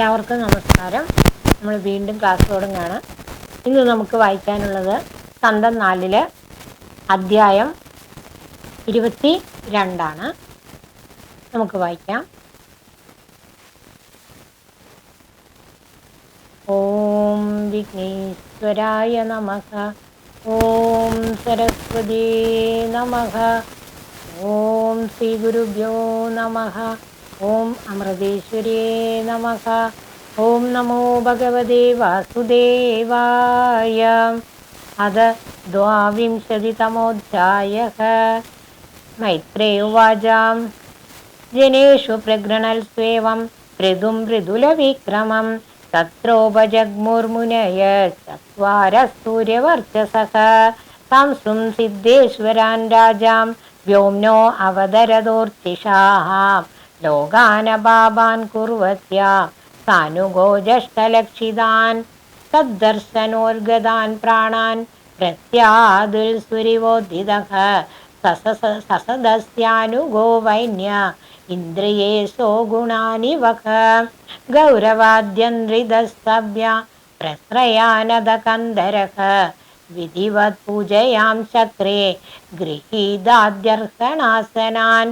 എല്ലാവർക്കും നമസ്കാരം. നമ്മൾ വീണ്ടും ക്ലാസ് തുടങ്ങുകയാണ്. ഇന്ന് നമുക്ക് വായിക്കാനുള്ളത് സ്കന്ധം നാലിൽ അധ്യായം ഇരുപത്തി രണ്ടാണ് നമുക്ക് വായിക്കാം. ഓം വിഘ്നേശ്വരായ നമഃ. ഓം സരസ്വതീ നമഃ. ഓം ശ്രീ ഗുരുഭ്യോ നമഃ. ഓം അമൃതേശ്വരേ നമ. ഓം നമോ ഭഗവതേ വാസുദേവായ. അത ദ്വാവിംശതിതമോധ്യായ മൈത്രേ ഉവാചാം. ജനേഷു പ്രഗൃണൽ സ്വേവം. മൃദും മൃദുലവിക്രമം തത്രോപജഗ്മുർമുനയ ചരസൂര്യവർച്ചസഃ സംസും സിദ്ധേശ്വരാൻ രാജാം. വ്യോംനോ അവതരതോർത്തിഷാഹാം. लोकानबाबान् कुर्वत्या सानुगोजष्टलक्षितान् तद्दर्शनोर्गदान् प्राणान् प्रत्यादुल्सुरिवोद्धितः ससस ससदस्यानुगो वैन्य इन्द्रिये सो गुणानि वख गौरवाद्यनृदस्तव्या प्रस्रयानदकन्दरः विधिवत् पूजयां चक्रे गृहीदाद्यर्हणासनान्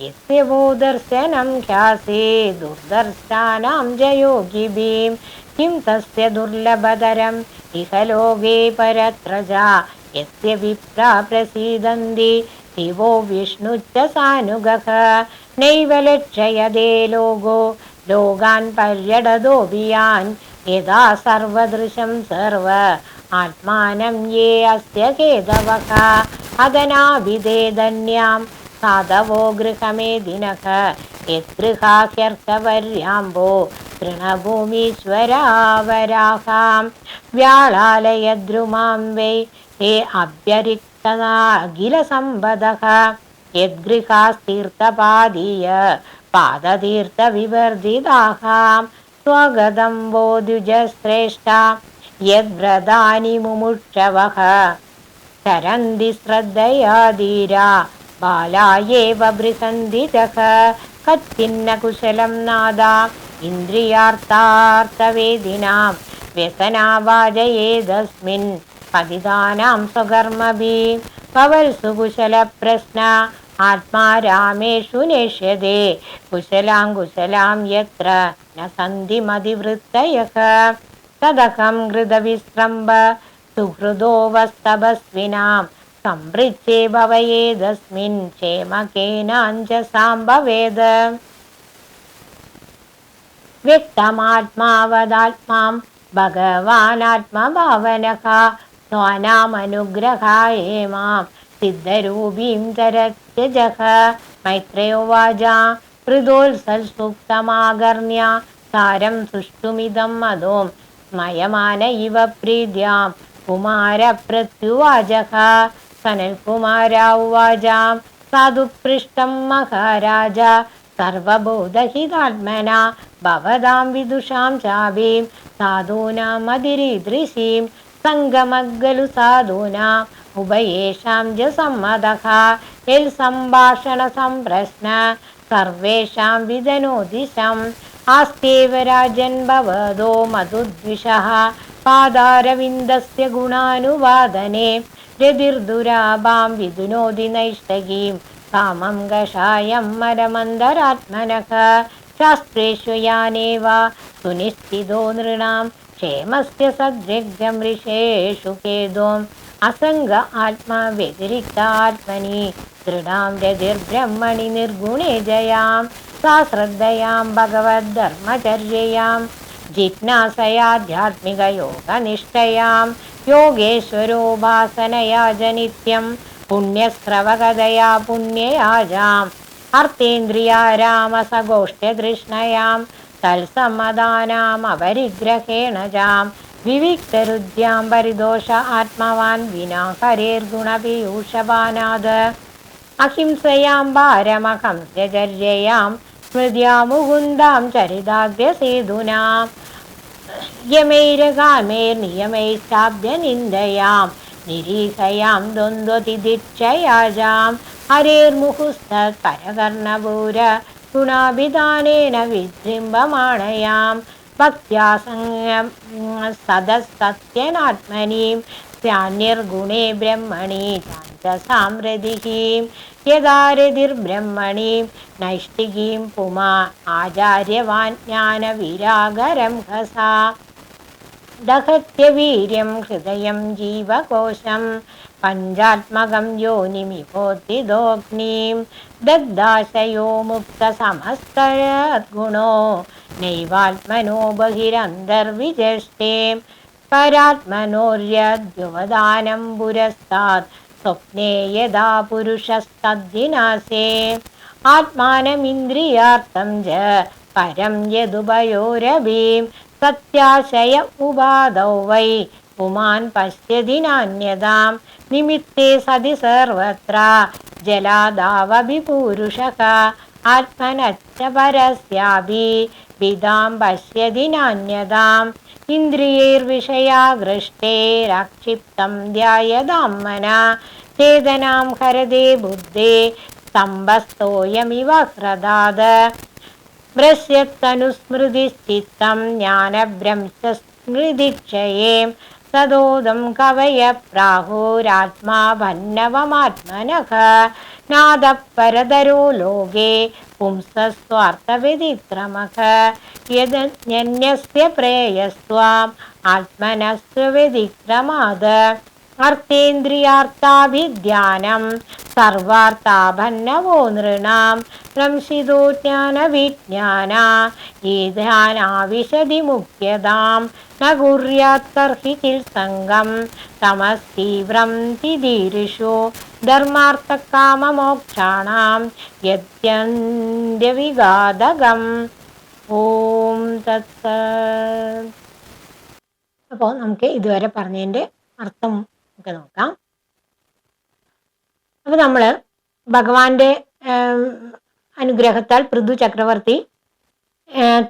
यस्य वो दर्शनं ख्यासे दुर्दर्शानां जयोगिभिं किं तस्य दुर्लभतरम्? इह लोके परत्रजा यस्य विप्रा प्रसीदन्ति शिवो विष्णुश्च सानुगः। नैव लक्षयदे लोको लोकान् पर्यटदोऽभियान् यदा सर्वदृशं सर्व आत्मानं ये अस्य केदवः अदनाभिधेदन्यां साधवो സാധവോ ഗൃഹമേദിനഃ യത്ഗൃഹാഹ്യർത്ഥവര്യാംബോ തൃണഭൂമീശ്വരാവരാഹാം. വ്യാളാലയദ്രുമാം വേ. ഹേ അഭ്യരിക്തനാഖിലസമ്പദഃ. യദ്ഗൃഹാസ്തീർത്ഥപാദീയ പാദതീർത്ഥവിവർജിതാഃ സ്വഗതം വോ ദ്വിജശ്രേഷ്ഠ യദ്വ്രതാനി മുമുക്ഷവः ചരന്തി ശ്രദ്ധയാധീരാ. बाला एव बृहन्दितः कच्चिन्न कुशलं नादा इन्द्रियार्थार्थवेदिनां व्यसनावाजयेदस्मिन् पतितानां कुशलप्रश्न आत्मा रामेषु नेष्यते कुशलाङ्कुशलां यत्र न सन्ति मतिवृत्तयः तदहं हृदविस्रम्भ सुहृदो സംവൃച്ചേ ഭവയേതസ്മിൻ ക്ഷേമകേനാഞ്ജസാംഭവേത് വ്യക്തമാത്മാവതാത്മാം ഭഗവാനാത്മഭാവനക സ്വാനാമനുഗ്രഹായേ മാം സിദ്ധരൂപീം തരത്യജഹ മൈത്രയോവാച ഹൃദോത്സൽസുക്തമാകർണ്യ സാരം സുഷ്ടുമിതം മതോം മയമാന ഇവ പ്രീത്യാം കുമാരപ്രത്യുവാചക उवाजां साधुपृष्टं महाराज सर्वबोधहितात्मना भवतां विदुषां चाभिं साधूनामधिरीदृशीं सङ्गमग्गलु साधूनाम् उभयेषां च सम्मतः यल् सम्भाषणसम्प्रश्न सर्वेषां विदनोदिशम् आस्त्येव राजन् भवदो मधुद्विषः पादारविन्दस्य गुणानुवादने രതിർദുരാഭാം വിദുനോതി നൈഷ്ടകീം കാമം കഷായം മരമന്തരാത്മനഃ ശാസ്ത്രേഷു യാനേവ സുനിശ്ചിതോ നൃണാം ക്ഷേമസ്യ സദൃഗ്ജമൃഷേഷു കേതോം അസംഗ ആത്മാ വ്യതിരിക്താത്മനി ദൃഢാം രതിർബ്രഹ്മണി നിർഗുണേ ജയാം സാ ശ്രദ്ധയാം ഭഗവത് ധർമ്മചര്യയാം ജിജ്ഞാസയാധ്യാത്മികയോഗനിഷ്ഠയാം യോഗേശ്വരോപാസനയാ ജനിത്യം പുണ്യസ്രവകഥയാ പുണ്യയാജാം അർത്ഥേന്ദ്രിയാ രാമസഗോഷ്ഠ്യതൃഷ്ണയാം തത്സമ്മതാനാമപരിഗ്രഹേണ ജാം വിവിക്തരുദ്ധ്യാം പരിദോഷ ആത്മവാൻ വിനാഹരേർഗുണപീയൂഷപാനാത് അഹിംസയാം പാരമഹംസ്യചര്യയാം സ്മൃതിയാ മുകുന്ദാം ചരിതാഗ്രസേതുനാം യമൈരകാമേർനിയമൈശ്ചാഭ്യനിന്ദയാം നിരീഹയാം ദ്വന്ദ്വതിദിക്ഷയാജാം ഹരേർമുഹുസ്തരകർണപൂര ഗുണാഭിധാനേന വിജൃംഭമാണയാം. ഭക്ത്യാ സദസത്യനാത്മനീം സ്യാന്യർഗുണേ ബ്രഹ്മണി ചാഞ്ചസാമ്രതിഹീം യഥാരതിർബ്രഹ്മണീം നൈഷ്ഠികീം പുമാ ആചാര്യവാൻ ജ്ഞാനവിരാഗരം ഹസാ. ദഹത്യവീര്യം ഹൃദയം ജീവകോശം പഞ്ചാത്മകം യോനിമിഹോത്തിദോഗ്നീം ദഗ്ധാശയോ മുക്തസമസ്തഗുണോ നൈവാത്മനോ ബഹിരന്തർവിചഷ്ടേ പരാത്മനോര്യദ്യുവദാനം പുരസ്താത് സ്വപ്നേ യഥാ പുരുഷസ്തദ്ദിനാസേ ആത്മാനമിന്ദ്രിയാർത്ഥം ച പരം യദുഭയോരഭീം. സത്യാശയ ഉപാദൗ വൈ പുമാൻ പശ്യതി നാന്യതാം നിമിത്തേ സതി സർവത്ര ജലാദാവഭിപൂരുഷക ആത്മനച്ച പരസ്യാഭി വിദാം പശ്യതി നാന്യതാം ധ്യായതാം ചേതനാം ഹരതേ ബുദ്ധേ സ്തംഭസ്തോയമിവ ഹ്രദാത് ഭ്രശ്യത്തനുസ്മൃതിശ്ചിത്തം ജ്ഞാനഭ്രംശസ്മൃതിക്ഷയേ സദോദം കവയ പ്രാഹുരാത്മാ ഭന്നവമാത്മനഃ. നാദപരതരോ ലോകേ പുംസസ്വാർത്ഥവ്യതിക്രമഃ. യദന്യസ്യ പ്രേയസ്ത്വാം ആത്മനസ്വ്യതിക്രമാത് അർത്ഥേന്ദ്രിയാർത്ഥാഭിധ്യാനം സർവാർത്ഥാഭന്നവോ നൃണാം. ഭ്രംശിതോ ജ്ഞാനവിജ്ഞാന ധ്യാനാവിശതി മുഖ്യതാം ന കിൽ ചിൽ സംഗം തമസ്തീവ്രം തിദീർഷു ധർമാർത്ഥകാമമോക്ഷാണാം യത്യന്ത്യവിഘാതകം ഓം തത്സ. അപ്പോൾ നമുക്ക് ഇതുവരെ പറഞ്ഞതിന്റെ അർത്ഥം നമുക്ക് നോക്കാം. അപ്പൊ നമ്മൾ ഭഗവാന്റെ അനുഗ്രഹത്താൽ പൃഥു ചക്രവർത്തി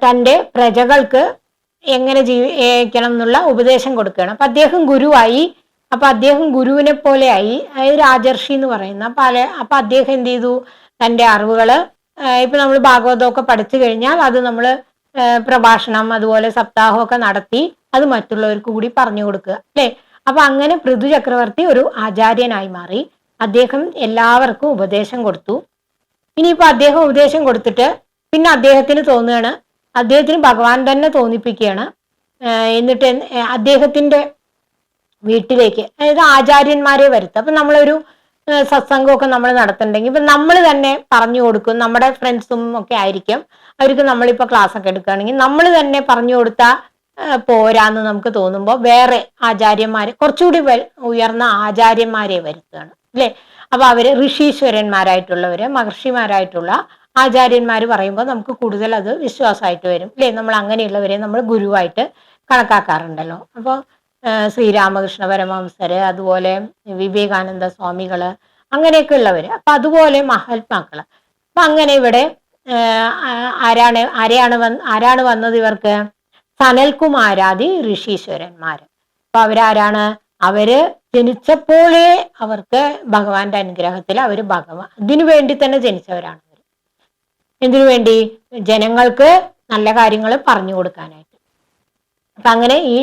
തന്റെ പ്രജകൾക്ക് എങ്ങനെ ജീവിക്കണം എന്നുള്ള ഉപദേശം കൊടുക്കുകയാണ്. അപ്പൊ അദ്ദേഹം ഗുരുവായി. അപ്പൊ അദ്ദേഹം ഗുരുവിനെ പോലെയായി. അതായത് രാജർഷി എന്ന് പറയുന്ന. അപ്പൊ അല്ലെ അപ്പൊ അദ്ദേഹം എന്ത് ചെയ്തു? തന്റെ അറിവുകൾ ഇപ്പൊ നമ്മൾ ഭാഗവതമൊക്കെ പഠിച്ചു കഴിഞ്ഞാൽ അത് നമ്മൾ പ്രഭാഷണം അതുപോലെ സപ്താഹമൊക്കെ നടത്തി അത് മറ്റുള്ളവർക്ക് കൂടി പറഞ്ഞു കൊടുക്കുക. അല്ലേ? അപ്പൊ അങ്ങനെ പൃഥു ചക്രവർത്തി ഒരു ആചാര്യനായി മാറി. അദ്ദേഹം എല്ലാവർക്കും ഉപദേശം കൊടുത്തു. ഇനിയിപ്പോ അദ്ദേഹം ഉപദേശം കൊടുത്തിട്ട് പിന്നെ അദ്ദേഹത്തിന് തോന്നുകയാണ് അദ്ദേഹത്തിന് ഭഗവാൻ തന്നെ തോന്നിപ്പിക്കുകയാണ്. എന്നിട്ട് അദ്ദേഹത്തിന്റെ വീട്ടിലേക്ക് അതായത് ആചാര്യന്മാരെ വരുത്തുക. അപ്പൊ നമ്മളൊരു സത്സംഗമൊക്കെ നമ്മൾ നടത്തുന്നുണ്ടെങ്കിൽ ഇപ്പൊ നമ്മൾ തന്നെ പറഞ്ഞു കൊടുക്കും നമ്മുടെ ഫ്രണ്ട്സും ഒക്കെ ആയിരിക്കും. അവർക്ക് നമ്മളിപ്പോ ക്ലാസ് ഒക്കെ എടുക്കുകയാണെങ്കിൽ നമ്മൾ തന്നെ പറഞ്ഞു കൊടുത്താൽ പോരാന്ന് നമുക്ക് തോന്നുമ്പോൾ വേറെ ആചാര്യന്മാരെ കുറച്ചുകൂടി ഉയർന്ന ആചാര്യന്മാരെ വരുത്തുകയാണ് അല്ലേ? അപ്പൊ അവർ ഋഷീശ്വരന്മാരായിട്ടുള്ളവര് മഹർഷിമാരായിട്ടുള്ള ആചാര്യന്മാർ പറയുമ്പോൾ നമുക്ക് കൂടുതൽ അത് വിശ്വാസമായിട്ട് വരും അല്ലേ? നമ്മൾ അങ്ങനെയുള്ളവരെ നമ്മൾ ഗുരുവായിട്ട് കണക്കാക്കാറുണ്ടല്ലോ. അപ്പോൾ ശ്രീരാമകൃഷ്ണ പരമഹംസര് അതുപോലെ വിവേകാനന്ദ സ്വാമികൾ അങ്ങനെയൊക്കെ ഉള്ളവര്. അപ്പൊ അതുപോലെ മഹാത്മാക്കൾ. അപ്പൊ അങ്ങനെ ഇവിടെ ആരാണ് ആരെയാണ് വന്ന് ആരാണ് വന്നത് ഇവർക്ക്? സനൽകുമാരാദി ഋഷീശ്വരന്മാർ അപ്പൊ അവരാരാണ്? അവർ ജനിച്ചപ്പോഴേ അവർക്ക് ഭഗവാന്റെ അനുഗ്രഹത്തിൽ അവർ ഭഗവാൻ അതിനു വേണ്ടി തന്നെ ജനിച്ചവരാണ് അവർ എന്തിനു വേണ്ടി? ജനങ്ങൾക്ക് നല്ല കാര്യങ്ങൾ പറഞ്ഞു കൊടുക്കാനായിട്ട്. അപ്പൊ അങ്ങനെ ഈ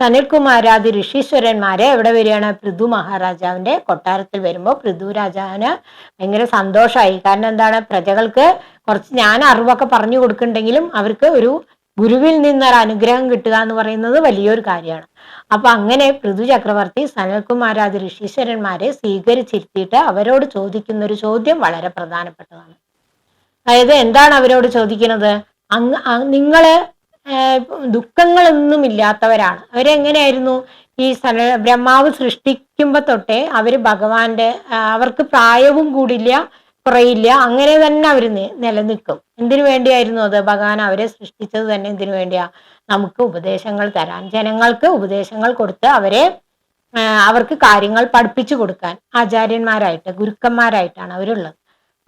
സനൽകുമാരാദി ഋഷീശ്വരന്മാരെ എവിടെ വരികയാണ്? പൃഥു മഹാരാജാവിന്റെ കൊട്ടാരത്തിൽ വരുമ്പോൾ പൃഥു രാജാവിന് ഭയങ്കര സന്തോഷമായി. കാരണം എന്താണ്? പ്രജകൾക്ക് കുറച്ച് ഞാൻ അറിവൊക്കെ പറഞ്ഞു കൊടുക്കുന്നുണ്ടെങ്കിലും അവർക്ക് ഒരു ഗുരുവിൽ നിന്നൊരു അനുഗ്രഹം കിട്ടുക എന്ന് പറയുന്നത് വലിയൊരു കാര്യമാണ്. അപ്പൊ അങ്ങനെ പൃഥു ചക്രവർത്തി സനൽകുമാരാദി ഋഷീശ്വരന്മാരെ സ്വീകരിച്ചിരുത്തിയിട്ട് അവരോട് ചോദിക്കുന്ന ഒരു ചോദ്യം വളരെ പ്രധാനപ്പെട്ടതാണ്. അതായത് എന്താണ് അവരോട് ചോദിക്കുന്നത്? അങ് നിങ്ങൾ ഏർ ദുഃഖങ്ങളൊന്നും ഇല്ലാത്തവരാണ് അവരെങ്ങനെയായിരുന്നു? ഈ സന ബ്രഹ്മാവ് സൃഷ്ടിക്കുമ്പോ തൊട്ടേ അവർ ഭഗവാന്റെ അവർക്ക് പ്രായവും കൂടില്ല. കുറയില്ല. അങ്ങനെ തന്നെ അവർ നിലനിൽക്കും. എന്തിനു വേണ്ടിയായിരുന്നു അത്? ഭഗവാൻ അവരെ സൃഷ്ടിച്ചത് തന്നെ എന്തിനു വേണ്ടിയാ? നമുക്ക് ഉപദേശങ്ങൾ തരാൻ. ജനങ്ങൾക്ക് ഉപദേശങ്ങൾ കൊടുത്ത് അവരെ അവർക്ക് കാര്യങ്ങൾ പഠിപ്പിച്ചു കൊടുക്കാൻ ആചാര്യന്മാരായിട്ട് ഗുരുക്കന്മാരായിട്ടാണ് അവരുള്ളത്.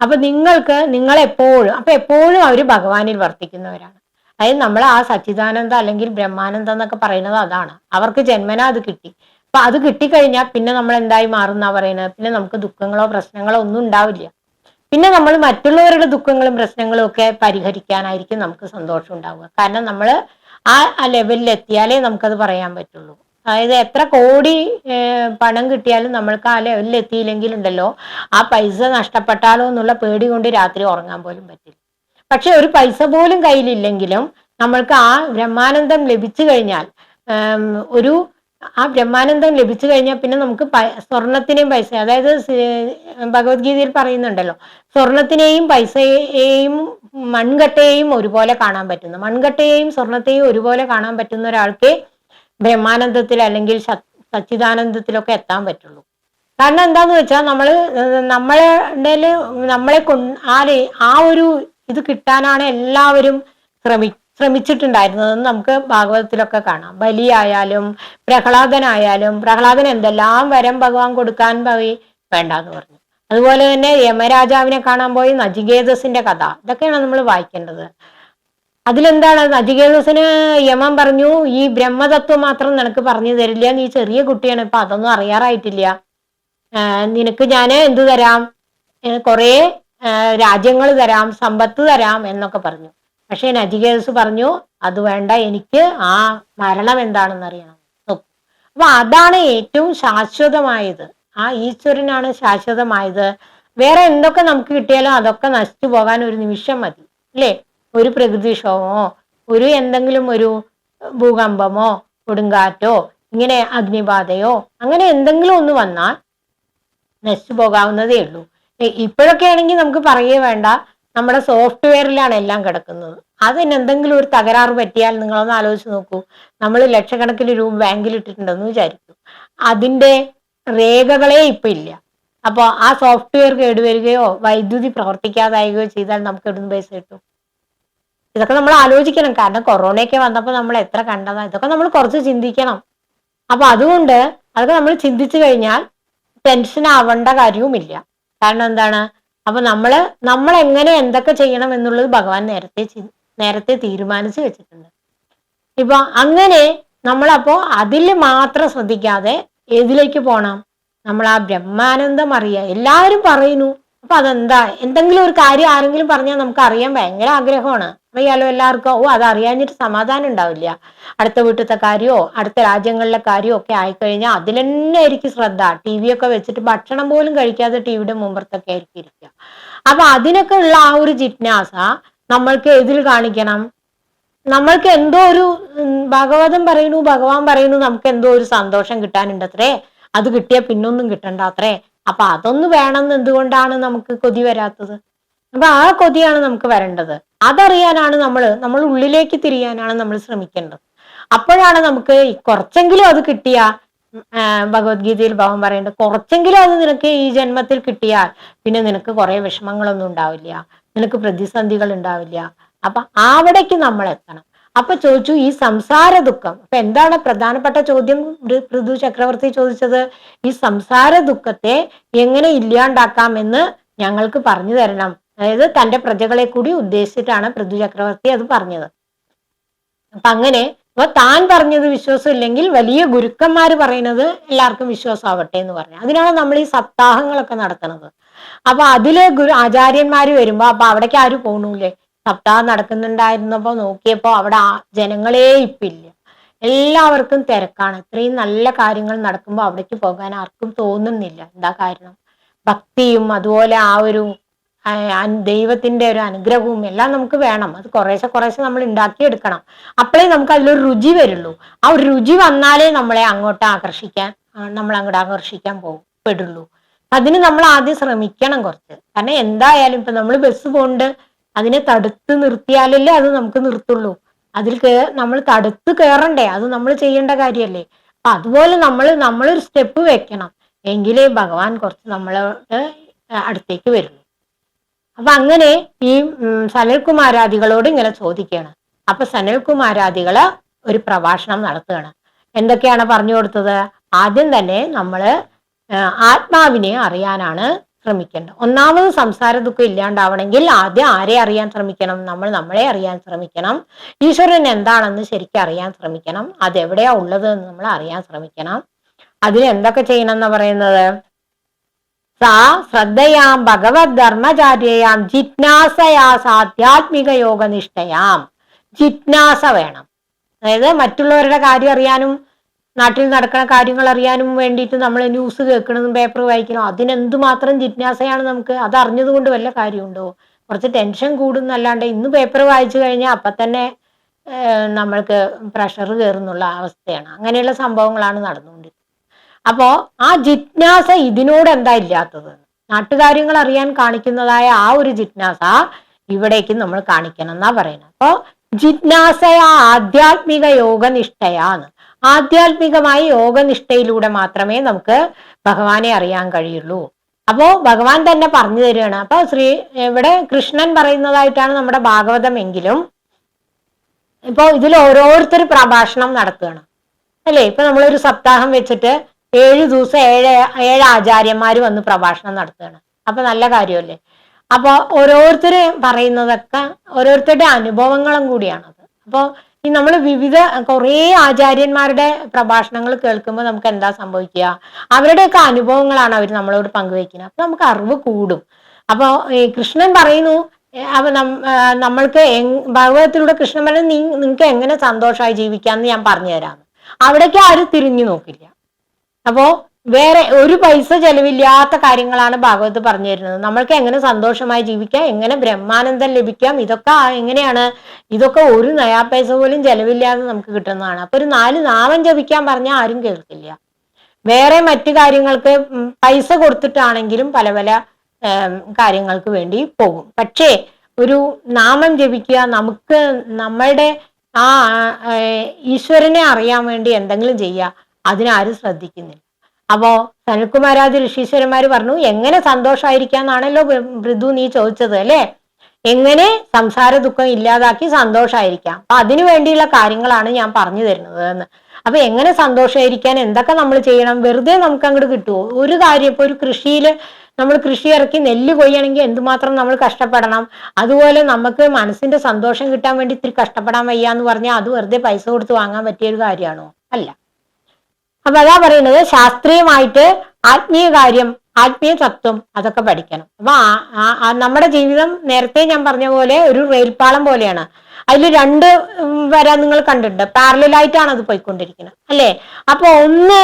അപ്പൊ നിങ്ങൾക്ക് നിങ്ങൾ എപ്പോഴും അപ്പൊ എപ്പോഴും അവർ ഭഗവാനിൽ വർത്തിക്കുന്നവരാണ്. അതായത് നമ്മൾ ആ സച്ചിദാനന്ദ അല്ലെങ്കിൽ ബ്രഹ്മാനന്ദ എന്നൊക്കെ പറയുന്നത് അതാണ്. അവർക്ക് ജന്മന അത് കിട്ടി. അപ്പൊ അത് കിട്ടിക്കഴിഞ്ഞാൽ പിന്നെ നമ്മൾ എന്തായി മാറുന്ന പറയുന്നത്? പിന്നെ നമുക്ക് ദുഃഖങ്ങളോ പ്രശ്നങ്ങളോ ഒന്നും ഉണ്ടാവില്ല. പിന്നെ നമ്മൾ മറ്റുള്ളവരുടെ ദുഃഖങ്ങളും പ്രശ്നങ്ങളും ഒക്കെ പരിഹരിക്കാനായിരിക്കും നമുക്ക് സന്തോഷം ഉണ്ടാവുക. കാരണം നമ്മൾ ആ ലെവലിൽ എത്തിയാലേ നമുക്കത് പറയാൻ പറ്റുള്ളൂ. അതായത് എത്ര കോടി പണം കിട്ടിയാലും നമ്മൾക്ക് ആ ലെവലിൽ എത്തിയില്ലെങ്കിൽ ഉണ്ടല്ലോ ആ പൈസ നഷ്ടപ്പെട്ടാലോ എന്നുള്ള പേടി കൊണ്ട് രാത്രി ഉറങ്ങാൻ പോലും പറ്റില്ല. പക്ഷെ ഒരു പൈസ പോലും കയ്യിലില്ലെങ്കിലും നമ്മൾക്ക് ആ ബ്രഹ്മാനന്ദം ലഭിച്ചു കഴിഞ്ഞാൽ ഒരു ആ ബ്രഹ്മാനന്ദം ലഭിച്ചു കഴിഞ്ഞാൽ പിന്നെ നമുക്ക് സ്വർണത്തിനെയും പൈസ അതായത് ഭഗവത്ഗീതയിൽ പറയുന്നുണ്ടല്ലോ സ്വർണത്തിനെയും പൈസയെയും മൺകട്ടയെയും ഒരുപോലെ കാണാൻ പറ്റുന്നു. മൺകട്ടയെയും സ്വർണത്തെയും ഒരുപോലെ കാണാൻ പറ്റുന്ന ഒരാൾക്ക് ബ്രഹ്മാനന്ദത്തിൽ അല്ലെങ്കിൽ സച്ചിദാനന്ദത്തിലൊക്കെ എത്താൻ പറ്റുള്ളൂ. കാരണം എന്താന്ന് വെച്ചാൽ നമ്മൾ നമ്മളുടെ നമ്മളെ കൊ ആരെ ആ ഒരു ഇത് കിട്ടാനാണ് എല്ലാവരും ശ്രമി ശ്രമിച്ചിട്ടുണ്ടായിരുന്നതെന്ന് നമുക്ക് ഭാഗവതത്തിലൊക്കെ കാണാം. ബലിയായാലും പ്രഹ്ലാദനായാലും പ്രഹ്ലാദൻ എന്തെല്ലാം വരം ഭഗവാൻ കൊടുക്കാൻ പോയി? വേണ്ടെന്ന് പറഞ്ഞു. അതുപോലെ തന്നെ യമരാജാവിനെ കാണാൻ പോയി നജികേതസിന്റെ കഥ. ഇതൊക്കെയാണ് നമ്മൾ വായിക്കേണ്ടത്. അതിലെന്താണ്? നജികേതസിന് യമൻ പറഞ്ഞു ഈ ബ്രഹ്മതത്വം മാത്രം നിനക്ക് പറഞ്ഞു തരില്ല. നീ ചെറിയ കുട്ടിയാണ്. ഇപ്പൊ അതൊന്നും അറിയാറായിട്ടില്ല. നിനക്ക് ഞാൻ എന്തു തരാം? കുറേ രാജ്യങ്ങൾ തരാം സമ്പത്ത് തരാം എന്നൊക്കെ പറഞ്ഞു. പക്ഷെ നജികേസ് പറഞ്ഞു അത് വേണ്ട എനിക്ക് ആ മരണം എന്താണെന്ന് അറിയണം അപ്പൊ അതാണ് ഏറ്റവും ശാശ്വതമായത്. ആ ഈശ്വരനാണ് ശാശ്വതമായത്. വേറെ എന്തൊക്കെ നമുക്ക് കിട്ടിയാലും അതൊക്കെ നശിച്ചു പോകാൻ ഒരു നിമിഷം മതി അല്ലേ? ഒരു പ്രകൃതിക്ഷോഭമോ ഒരു എന്തെങ്കിലും ഒരു ഭൂകമ്പമോ കൊടുങ്കാറ്റോ ഇങ്ങനെ അഗ്നിബാധയോ അങ്ങനെ എന്തെങ്കിലും ഒന്ന് വന്നാൽ നശിച്ചു പോകാവുന്നതേ ഉള്ളൂ. ഇപ്പോഴൊക്കെ ആണെങ്കിൽ നമുക്ക് പറയേ വേണ്ട നമ്മുടെ സോഫ്റ്റ്വെയറിലാണ് എല്ലാം കിടക്കുന്നത്. അതിന് എന്തെങ്കിലും ഒരു തകരാറ് പറ്റിയാൽ നിങ്ങളൊന്ന് ആലോചിച്ച് നോക്കൂ. നമ്മൾ ലക്ഷക്കണക്കിന് രൂപ ബാങ്കിൽ ഇട്ടിട്ടുണ്ടെന്ന് വിചാരിക്കും. അതിന്റെ രേഖകളേ ഇപ്പൊ ഇല്ല. അപ്പോൾ ആ സോഫ്റ്റ്വെയർ കേടുവരികയോ വൈദ്യുതി പ്രവർത്തിക്കാതായോ ചെയ്താൽ നമുക്ക് എവിടുന്ന് പൈസ കിട്ടും? ഇതൊക്കെ നമ്മൾ ആലോചിക്കണം. കാരണം കൊറോണയൊക്കെ വന്നപ്പോൾ നമ്മൾ എത്ര കണ്ടതാ. ഇതൊക്കെ നമ്മൾ കുറച്ച് ചിന്തിക്കണം. അപ്പൊ അതുകൊണ്ട് അതൊക്കെ നമ്മൾ ചിന്തിച്ചു കഴിഞ്ഞാൽ ടെൻഷൻ ആവേണ്ട കാര്യവുമില്ല. കാരണം എന്താണ്? അപ്പൊ നമ്മൾ നമ്മൾ എങ്ങനെ എന്തൊക്കെ ചെയ്യണം എന്നുള്ളത് ഭഗവാൻ നേരത്തെ നേരത്തെ തീരുമാനിച്ചു വെച്ചിട്ടുണ്ട്. ഇപ്പൊ അങ്ങനെ നമ്മളപ്പോ അതിൽ മാത്രം ശ്രദ്ധിക്കാതെ ഏതിലേക്ക് പോണം? നമ്മൾ ആ ബ്രഹ്മാനന്ദം അറിയുക എല്ലാവരും പറയുന്നു അപ്പൊ അതെന്താ? എന്തെങ്കിലും ഒരു കാര്യം ആരെങ്കിലും പറഞ്ഞാൽ നമുക്ക് അറിയാൻ ഭയങ്കര ആഗ്രഹമാണ്. അറിയാലോ എല്ലാവർക്കും? ഓ അത് അറിയാഞ്ഞിട്ട് സമാധാനം ഉണ്ടാവില്ല. അടുത്ത വീട്ടിലത്തെ കാര്യമോ അടുത്ത രാജ്യങ്ങളിലെ കാര്യമോ ഒക്കെ ആയിക്കഴിഞ്ഞാൽ അതിൽ തന്നെ ആയിരിക്കും ശ്രദ്ധ. ടി വി ഒക്കെ വെച്ചിട്ട് ഭക്ഷണം പോലും കഴിക്കാതെ ടി വിയുടെ മുമ്പത്തൊക്കെ ആയിരിക്കും ഇരിക്കുക. അപ്പൊ അതിനൊക്കെ ഉള്ള ആ ഒരു ജിജ്ഞാസ നമ്മൾക്ക് എതിൽ കാണിക്കണം? നമ്മൾക്ക് എന്തോ ഒരു ഭഗവതം പറയുന്നു ഭഗവാൻ പറയുന്നു നമുക്ക് എന്തോ ഒരു സന്തോഷം കിട്ടാനുണ്ടത്രേ? അത് കിട്ടിയാൽ പിന്നൊന്നും കിട്ടണ്ട അത്രേ അപ്പൊ അതൊന്ന് വേണമെന്ന് എന്തുകൊണ്ടാണ് നമുക്ക് കൊതി വരാത്തത്? അപ്പൊ ആ കൊതിയാണ് നമുക്ക് വരേണ്ടത്. അതറിയാനാണ് നമ്മൾ നമ്മൾ ഉള്ളിലേക്ക് തിരിയാനാണ് നമ്മൾ ശ്രമിക്കേണ്ടത്. അപ്പോഴാണ് നമുക്ക് കുറച്ചെങ്കിലും അത് കിട്ടിയ ഭഗവത്ഗീതയിൽ ഭാവം പറയേണ്ടത് കുറച്ചെങ്കിലും അത് നിനക്ക് ഈ ജന്മത്തിൽ കിട്ടിയാൽ പിന്നെ നിനക്ക് കുറെ വിഷമങ്ങളൊന്നും ഉണ്ടാവില്ല. നിനക്ക് പ്രതിസന്ധികൾ ഉണ്ടാവില്ല. അപ്പൊ അവിടേക്ക് നമ്മൾ എത്തണം. അപ്പൊ ചോദിച്ചു ഈ സംസാര ദുഃഖം അപ്പൊ എന്താണ് പ്രധാനപ്പെട്ട ചോദ്യം പൃഥു ചക്രവർത്തി ചോദിച്ചത്? ഈ സംസാര ദുഃഖത്തെ എങ്ങനെ ഇല്ലാണ്ടാക്കാം എന്ന് ഞങ്ങൾക്ക് പറഞ്ഞു തരണം. അതായത് തന്റെ പ്രജകളെ കൂടി ഉദ്ദേശിച്ചിട്ടാണ് പൃഥു ചക്രവർത്തി അത് പറഞ്ഞത്. അപ്പൊ അങ്ങനെ അപ്പൊ താൻ പറഞ്ഞത് വിശ്വാസമില്ലെങ്കിൽ വലിയ ഗുരുക്കന്മാർ പറയുന്നത് എല്ലാവർക്കും വിശ്വാസമാവട്ടെ എന്ന് പറഞ്ഞു. അതിനാണ് നമ്മൾ ഈ സപ്താഹങ്ങളൊക്കെ നടത്തുന്നത്. അപ്പൊ അതിൽ ഗുരു ആചാര്യന്മാർ വരുമ്പോ അപ്പൊ അവിടേക്ക് ആരും പോകണൂലേ സപ്താഹം നടക്കുന്നുണ്ടായിരുന്നപ്പോ നോക്കിയപ്പോ അവിടെ ജനങ്ങളേ ഇപ്പില്ല. എല്ലാവർക്കും തിരക്കാണ്. ഇത്രയും നല്ല കാര്യങ്ങൾ നടക്കുമ്പോൾ അവിടേക്ക് പോകാൻ ആർക്കും തോന്നുന്നില്ല. എന്താ കാരണം? ഭക്തിയും അതുപോലെ ആ ഒരു ദൈവത്തിന്റെ ഒരു അനുഗ്രഹവും എല്ലാം നമുക്ക് വേണം. അത് കുറേശ്ശെ കുറേശ്ശെ നമ്മൾ ഉണ്ടാക്കിയെടുക്കണം. അപ്പോഴേ നമുക്ക് അതിലൊരു രുചി വരുള്ളൂ. ആ ഒരു രുചി വന്നാലേ നമ്മളെ അങ്ങോട്ട് ആകർഷിക്കാൻ നമ്മൾ അങ്ങോട്ട് ആകർഷിക്കാൻ പോകും അതിന് നമ്മൾ ആദ്യം ശ്രമിക്കണം കുറച്ച്. കാരണം എന്തായാലും ഇപ്പൊ നമ്മൾ ബസ് പോണ്ട് അതിനെ തടുത്ത് നിർത്തിയാലല്ലേ അത് നമുക്ക് നിർത്തുള്ളൂ. അതിൽ കേ നമ്മൾ തടുത്ത് കയറണ്ടേ അത് നമ്മൾ ചെയ്യേണ്ട കാര്യമല്ലേ അപ്പൊ അതുപോലെ നമ്മൾ നമ്മളൊരു സ്റ്റെപ്പ് വെക്കണം. എങ്കിലേ ഭഗവാൻ കുറച്ച് നമ്മളോട് അടുത്തേക്ക് വരുന്നു. അപ്പൊ അങ്ങനെ ഈ സനൽകുമാരാദികളോട് ഇങ്ങനെ ചോദിക്കുകയാണ് അപ്പൊ സനൽകുമാരാദികൾ ഒരു പ്രഭാഷണം നടത്തുകയാണ്. എന്തൊക്കെയാണ് പറഞ്ഞു കൊടുത്തത്? ആദ്യം തന്നെ നമ്മൾ ആത്മാവിനെ അറിയാനാണ് ശ്രമിക്കേണ്ടത് ഒന്നാമത് സംസാര ദുഃഖം ഇല്ലാണ്ടാവണമെങ്കിൽ ആദ്യം ആരെ അറിയാൻ ശ്രമിക്കണം? നമ്മൾ നമ്മളെ അറിയാൻ ശ്രമിക്കണം. ഈശ്വരൻ എന്താണെന്ന് ശരിക്കും അറിയാൻ ശ്രമിക്കണം. അതെവിടെയാ ഉള്ളത് എന്ന് നമ്മൾ അറിയാൻ ശ്രമിക്കണം. അതിന് എന്തൊക്കെ ചെയ്യണം എന്ന് പറയുന്നത്? സാ ശ്രദ്ധയാം ഭഗവത് ധർമ്മചാര്യയാം ജിജ്ഞാസയാ സാധ്യാത്മിക യോഗനിഷ്ഠയാം. ജിജ്ഞാസ വേണം. അതായത് മറ്റുള്ളവരുടെ കാര്യം അറിയാനും നാട്ടിൽ നടക്കുന്ന കാര്യങ്ങൾ അറിയാനും വേണ്ടിയിട്ട് നമ്മൾ ന്യൂസ് കേൾക്കണതും പേപ്പർ വായിക്കണം അതിനെന്തുമാത്രം ജിജ്ഞാസയാണ് നമുക്ക്? അത് അറിഞ്ഞതുകൊണ്ട് വല്ല കാര്യമുണ്ടോ? കുറച്ച് ടെൻഷൻ കൂടുന്നല്ലാണ്ട് ഇന്ന് പേപ്പർ വായിച്ചു കഴിഞ്ഞാൽ അപ്പൊ തന്നെ നമ്മൾക്ക് പ്രഷർ കയറുന്നുള്ള അവസ്ഥയാണ്. അങ്ങനെയുള്ള സംഭവങ്ങളാണ് നടന്നുകൊണ്ടിരിക്കുന്നത് അപ്പോ ആ ജിജ്ഞാസ ഇതിനോട് എന്താ ഇല്ലാത്തത്? നാട്ടുകാര്യങ്ങൾ അറിയാൻ കാണിക്കുന്നതായ ആ ഒരു ജിജ്ഞാസ ഇവിടേക്ക് നമ്മൾ കാണിക്കണം എന്നാ പറയുന്നത്. അപ്പോ ജിജ്ഞാസയ ആധ്യാത്മിക യോഗനിഷ്ഠയാന്ന് ആധ്യാത്മികമായ യോഗനിഷ്ഠയിലൂടെ മാത്രമേ നമുക്ക് ഭഗവാനെ അറിയാൻ കഴിയുള്ളൂ. അപ്പോ ഭഗവാൻ തന്നെ പറഞ്ഞു തരികയാണ്. അപ്പൊ ശ്രീ ഇവിടെ കൃഷ്ണൻ പറയുന്നതായിട്ടാണ് നമ്മുടെ ഭാഗവതം എങ്കിലും ഇപ്പൊ ഇതിൽ ഓരോരുത്തർ പ്രഭാഷണം നടത്തുകയാണ്. അല്ലേ? ഇപ്പൊ നമ്മളൊരു സപ്താഹം വെച്ചിട്ട് ഏഴ് ദിവസം ഏഴ് ഏഴ് ആചാര്യന്മാർ വന്ന് പ്രഭാഷണം നടത്തുകയാണ്. അപ്പൊ നല്ല കാര്യമല്ലേ? അപ്പൊ ഓരോരുത്തർ പറയുന്നതൊക്കെ ഓരോരുത്തരുടെ അനുഭവങ്ങളും കൂടിയാണത്. അപ്പോൾ ഈ നമ്മൾ വിവിധ കുറേ ആചാര്യന്മാരുടെ പ്രഭാഷണങ്ങൾ കേൾക്കുമ്പോൾ നമുക്ക് എന്താ സംഭവിക്കുക? അവരുടെയൊക്കെ അനുഭവങ്ങളാണ് അവർ നമ്മളോട് പങ്കുവെക്കുന്നത് അപ്പൊ നമുക്ക് അറിവ് കൂടും. അപ്പോൾ ഈ കൃഷ്ണൻ പറയുന്നു അവ അപ്പൊ നമ്മൾക്ക് ഭാഗവതത്തിലൂടെ കൃഷ്ണൻ പറഞ്ഞു നിങ്ങൾക്ക് എങ്ങനെ സന്തോഷമായി ജീവിക്കാമെന്ന് ഞാൻ പറഞ്ഞു തരാം അവിടേക്ക് ആരും തിരിഞ്ഞു നോക്കില്ല. അപ്പോ വേറെ ഒരു പൈസ ചെലവില്ലാത്ത കാര്യങ്ങളാണ് ഭാഗവത് പറഞ്ഞു തരുന്നത് നമ്മൾക്ക് എങ്ങനെ സന്തോഷമായി ജീവിക്കാം? എങ്ങനെ ബ്രഹ്മാനന്ദം ലഭിക്കാം? ഇതൊക്കെ എങ്ങനെയാണ്? ഇതൊക്കെ ഒരു നയാ പൈസ പോലും ചെലവില്ലാതെ നമുക്ക് കിട്ടുന്നതാണ്. അപ്പൊ ഒരു നാല് നാമം ജപിക്കാൻ പറഞ്ഞാൽ ആരും കേൾക്കില്ല. വേറെ മറ്റു കാര്യങ്ങൾക്ക് പൈസ കൊടുത്തിട്ടാണെങ്കിലും പല പല കാര്യങ്ങൾക്ക് വേണ്ടി പോകും. പക്ഷേ ഒരു നാമം ജപിക്കുക നമുക്ക് നമ്മളുടെ ആ ഈശ്വരനെ അറിയാൻ വേണ്ടി എന്തെങ്കിലും ചെയ്യുക അതിനാരും ശ്രദ്ധിക്കുന്നില്ല. അപ്പോ സനൽകുമാരാദി ഋഷീശ്വരന്മാർ പറഞ്ഞു എങ്ങനെ സന്തോഷമായിരിക്കാന്നാണല്ലോ മൃദു നീ ചോദിച്ചത് അല്ലേ? എങ്ങനെ സംസാര ദുഃഖം ഇല്ലാതാക്കി സന്തോഷമായിരിക്കാം അപ്പൊ അതിനു വേണ്ടിയുള്ള കാര്യങ്ങളാണ് ഞാൻ പറഞ്ഞു തരുന്നത് എന്ന് അപ്പൊ എങ്ങനെ സന്തോഷമായിരിക്കാൻ എന്തൊക്കെ നമ്മൾ ചെയ്യണം വെറുതെ നമുക്ക് അങ്ങോട്ട് കിട്ടുമോ ഒരു കാര്യം ഇപ്പൊ ഒരു കൃഷിയിൽ നമ്മൾ കൃഷി ഇറക്കി നെല്ല് കൊയ്യണമെങ്കിൽ എന്തുമാത്രം നമ്മൾ കഷ്ടപ്പെടണം? അതുപോലെ നമുക്ക് മനസ്സിന്റെ സന്തോഷം കിട്ടാൻ വേണ്ടി ഇത്തിരി കഷ്ടപ്പെടാൻ വയ്യ എന്ന് പറഞ്ഞാൽ അത് വെറുതെ പൈസ കൊടുത്ത് വാങ്ങാൻ പറ്റിയ ഒരു കാര്യമാണോ? അല്ല. അപ്പൊ അതാ പറയുന്നത് ശാസ്ത്രീയമായിട്ട് ആത്മീയ കാര്യം ആത്മീയ തത്വം അതൊക്കെ പഠിക്കണം. അപ്പൊ നമ്മുടെ ജീവിതം നേരത്തെ ഞാൻ പറഞ്ഞ പോലെ ഒരു റെയിൽപാളം പോലെയാണ്. അതിൽ രണ്ട് വര നിങ്ങൾ കണ്ടിട്ടുണ്ട്. പാരലായിട്ടാണ് അത് പോയിക്കൊണ്ടിരിക്കുന്നത്. അല്ലെ? അപ്പൊ ഒന്ന്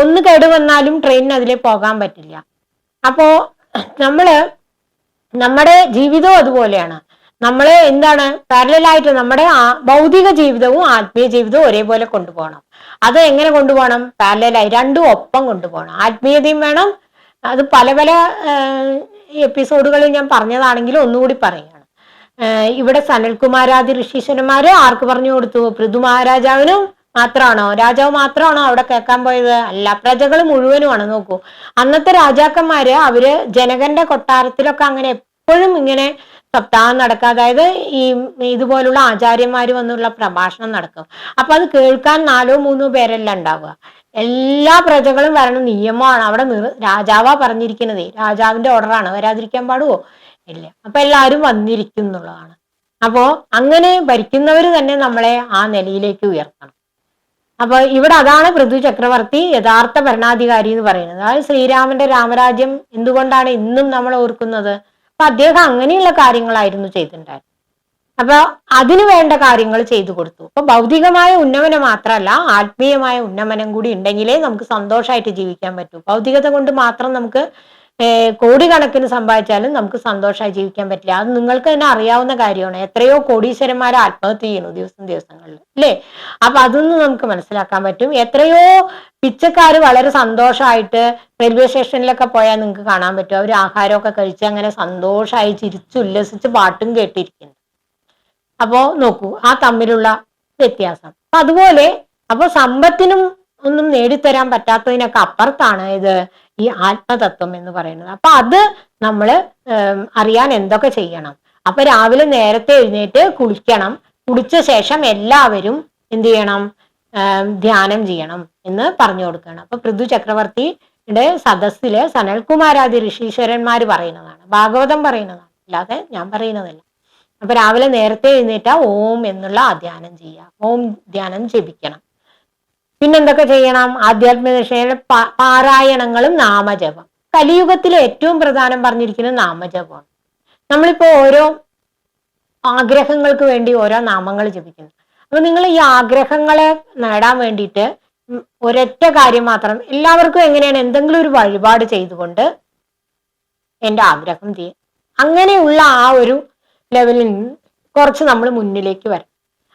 ഒന്ന് കേടുവന്നാലും ട്രെയിനിന് അതിലേ പോകാൻ പറ്റില്ല. അപ്പോ നമ്മൾ നമ്മുടെ ജീവിതവും അതുപോലെയാണ്. നമ്മൾ എന്താണ്? പാരലായിട്ട് നമ്മുടെ ഭൗതിക ജീവിതവും ആത്മീയ ജീവിതവും ഒരേപോലെ കൊണ്ടുപോകണം. അത് എങ്ങനെ കൊണ്ടുപോകണം പാരലായി രണ്ടും ഒപ്പം കൊണ്ടുപോകണം. ആത്മീയതയും വേണം. അത് പല പല എപ്പിസോഡുകളിൽ ഞാൻ പറഞ്ഞതാണെങ്കിലും ഒന്നുകൂടി പറയുകയാണ്. ഇവിടെ സനൽകുമാരാദി ഋഷീശ്വരന്മാര് ആർക്ക് പറഞ്ഞു കൊടുത്തു? പൃഥു മഹാരാജാവിനും മാത്രമാണോ? രാജാവ് മാത്രമാണോ അവിടെ കേൾക്കാൻ പോയത്? അല്ല പ്രജകൾ മുഴുവനുമാണ്. നോക്കൂ അന്നത്തെ രാജാക്കന്മാര് അവർ ജനകന്റെ കൊട്ടാരത്തിലൊക്കെ അങ്ങനെ എപ്പോഴും ഇങ്ങനെ സപ്താഹം നടക്കുക. അതായത് ഈ ഇതുപോലുള്ള ആചാര്യന്മാര് വന്നുള്ള പ്രഭാഷണം നടക്കും അപ്പൊ അത് കേൾക്കാൻ നാലോ മൂന്നോ പേരല്ല ഉണ്ടാവുക. എല്ലാ പ്രജകളും വരണ നിയമമാണ്. അവിടെ നിർ രാജാവാ പറഞ്ഞിരിക്കുന്നത് രാജാവിന്റെ ഓർഡറാണ് വരാതിരിക്കാൻ പാടുവോ? ഇല്ല. അപ്പൊ എല്ലാവരും വന്നിരിക്കും എന്നുള്ളതാണ്. അപ്പോ അങ്ങനെ ഭരിക്കുന്നവർ തന്നെ നമ്മളെ ആ നിലയിലേക്ക് ഉയർത്തണം. അപ്പൊ ഇവിടെ അതാണ് പൃഥു ചക്രവർത്തി യഥാർത്ഥ ഭരണാധികാരി എന്ന് പറയുന്നത്. അതായത് ശ്രീരാമന്റെ രാമരാജ്യം എന്തുകൊണ്ടാണ് ഇന്നും നമ്മൾ ഓർക്കുന്നത്? അപ്പൊ അദ്ദേഹം അങ്ങനെയുള്ള കാര്യങ്ങളായിരുന്നു ചെയ്തിട്ടുണ്ടായിരുന്നത്. അപ്പൊ അതിനു വേണ്ട കാര്യങ്ങൾ ചെയ്തു കൊടുത്തു. അപ്പൊ ഭൗതികമായ ഉന്നമനം മാത്രമല്ല ആത്മീയമായ ഉന്നമനം കൂടി ഉണ്ടെങ്കിലേ നമുക്ക് സന്തോഷമായിട്ട് ജീവിക്കാൻ പറ്റൂ. ഭൗതികത കൊണ്ട് മാത്രം നമുക്ക് കോടിക്കണക്കിന് സമ്പാദിച്ചാലും നമുക്ക് സന്തോഷമായി ജീവിക്കാൻ പറ്റില്ല. അത് നിങ്ങൾക്ക് തന്നെ അറിയാവുന്ന കാര്യമാണ്. എത്രയോ കോടീശ്വരന്മാരെ ആത്മഹത്യ ചെയ്യുന്നു ദിവസം ദിവസങ്ങളിൽ. അല്ലേ? അപ്പൊ അതൊന്നും നമുക്ക് മനസ്സിലാക്കാൻ പറ്റും. എത്രയോ പിച്ചക്കാർ വളരെ സന്തോഷമായിട്ട് റെയിൽവേ സ്റ്റേഷനിലൊക്കെ പോയാൽ നിങ്ങൾക്ക് കാണാൻ പറ്റും. അവർ ആഹാരമൊക്കെ കഴിച്ച് അങ്ങനെ സന്തോഷമായി ചിരിച്ചുല്ലസിച്ച് പാട്ടും കേട്ടിരിക്കുന്നു. അപ്പോ നോക്കൂ ആ തമ്മിലുള്ള വ്യത്യാസം. അതുപോലെ അപ്പൊ സമ്പത്തിനും ഒന്നും നേടിത്തരാൻ പറ്റാത്തതിനൊക്കെ അപ്പുറത്താണ് ഇത്. ഈ ആത്മതത്വം എന്ന് പറയുന്നത്. അപ്പൊ അത് നമ്മൾ അറിയാൻ എന്തൊക്കെ ചെയ്യണം. അപ്പൊ രാവിലെ നേരത്തെ എഴുന്നേറ്റ് കുളിക്കണം. കുളിച്ച ശേഷം എല്ലാവരും എന്ത് ചെയ്യണം? ധ്യാനം ചെയ്യണം എന്ന് പറഞ്ഞു കൊടുക്കണം അപ്പൊ പൃഥു ചക്രവർത്തിയുടെ സദസ്സിൽ സനൽകുമാരാദി ഋഷീശ്വരന്മാർ പറയുന്നതാണ്. ഭാഗവതം പറയുന്നതാണ്. അല്ലാതെ ഞാൻ പറയുന്നതല്ല. അപ്പൊ രാവിലെ നേരത്തെ എഴുന്നേറ്റ ഓം എന്നുള്ള ആ ധ്യാനം ചെയ്യുക. ഓം ധ്യാനം ജപിക്കണം. പിന്നെന്തൊക്കെ ചെയ്യണം? ആധ്യാത്മിക ദിശയിലെ പാരായണങ്ങളും നാമജപം. കലിയുഗത്തിൽ ഏറ്റവും പ്രധാനം പറഞ്ഞിരിക്കുന്നത് നാമജപമാണ്. നമ്മളിപ്പോ ഓരോ ആഗ്രഹങ്ങൾക്ക് വേണ്ടി ഓരോ നാമങ്ങൾ ജപിക്കുന്നു. അപ്പൊ നിങ്ങൾ ഈ ആഗ്രഹങ്ങളെ നേടാൻ വേണ്ടിയിട്ട് ഒരൊറ്റ കാര്യം മാത്രം എല്ലാവർക്കും എങ്ങനെയാണ്? എന്തെങ്കിലും ഒരു വഴിപാട് ചെയ്തുകൊണ്ട് എന്റെ ആഗ്രഹം ചെയ്യും. അങ്ങനെയുള്ള ആ ഒരു ലെവലിൽ നിന്ന് കുറച്ച് നമ്മൾ മുന്നിലേക്ക് വരാം